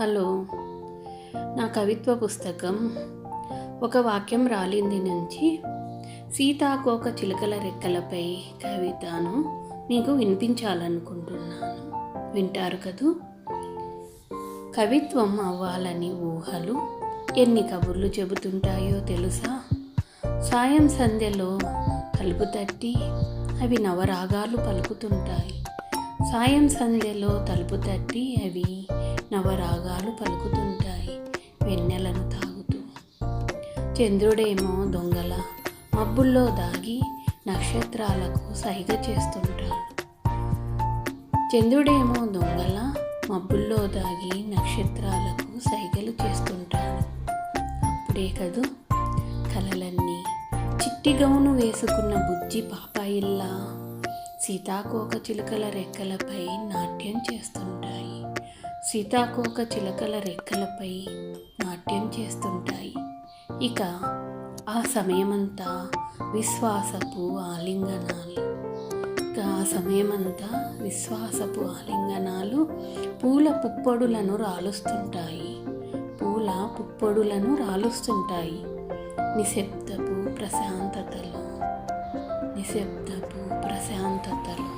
Hello. నా కవిత్వ పుస్తకం ఒక వాక్యం రాలింది నుంచి సీతాకోక చిలుకల రెక్కలపై కవితను మీకు వినిపించాలనుకుంటున్నాను. వింటారు కదూ? కవిత్వం అవ్వాలని ఊహలు ఎన్ని కబుర్లు చెబుతుంటాయో తెలుసా? సాయం సంధ్యలో తలుపు తట్టి అవి నవరాగాలు పలుకుతుంటాయి. సాయం సంధ్యలో తలుపు తట్టి అవి నవరాగాలు పలుకుతుంటాయి. వెన్నెలను తాగుతూ. చంద్రుడేమో దొంగల మబ్బుల్లో దాగి నక్షత్రాలకు సైగ చేస్తుంటాడు. చంద్రుడేమో దొంగల మబ్బుల్లో దాగి నక్షత్రాలకు సైగలు చేస్తుంటాడు. అప్పుడే కదూ కలలన్నీ చిట్టి గౌను వేసుకున్న బుజ్జి పాపాయిల్లా సీతాకోక చిలుకల రెక్కలపై నాట్యం చేస్తుంటాయి. సీతాకోక చిలకల రెక్కలపై నాట్యం చేస్తుంటాయి. ఇక ఆ సమయమంతా విశ్వాసపు ఆలింగనాలు. ఇక ఆ సమయమంతా విశ్వాసపు ఆలింగనాలు పూల పుప్పొడులను రాలుస్తుంటాయి. పూల పుప్పొడులను రాలుస్తుంటాయి. నిశ్శబ్దపు ప్రశాంతతలో. నిశ్శబ్దపు ప్రశాంతతలో.